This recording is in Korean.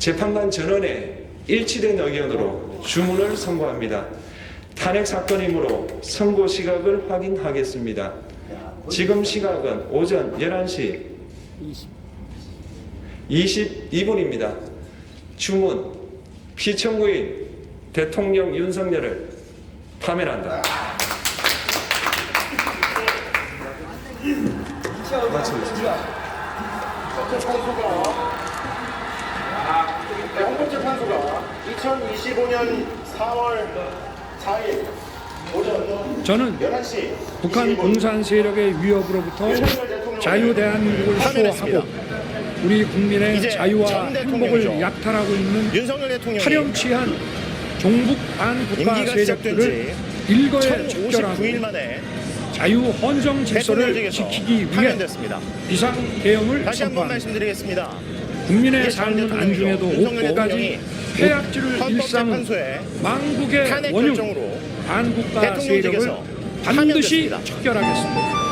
재판관 전원의 일치된 의견으로 주문을 선고합니다. 탄핵 사건이므로 선고 시각을 확인하겠습니다. 지금 시각은 오전 11시 22분입니다. 주문 피청구인 대통령 윤석열을 파면한다. 헌법재판소가 2025년 4월 4일 오전 저는 11시 북한 공산 세력의 위협으로부터 자유 대한민국을 파면했습니다. 수호하고 우리 국민의 자유와 전 행복을. 약탈하고 있는 파렴치한 종북 반국가 세력들을 일거에 1059일 척결하고 만에 자유 헌정 질서를 지키기 위해. 비상 한번 선포합니다. 국민의 삶은. 안중에도 윤석열 옥고까지 대통령이 폐악질을 일삼은 헌법재판소의 망국의 탄핵 원흉 결정으로 반국가 세력을 대통령직에서 반드시. 척결하겠습니다.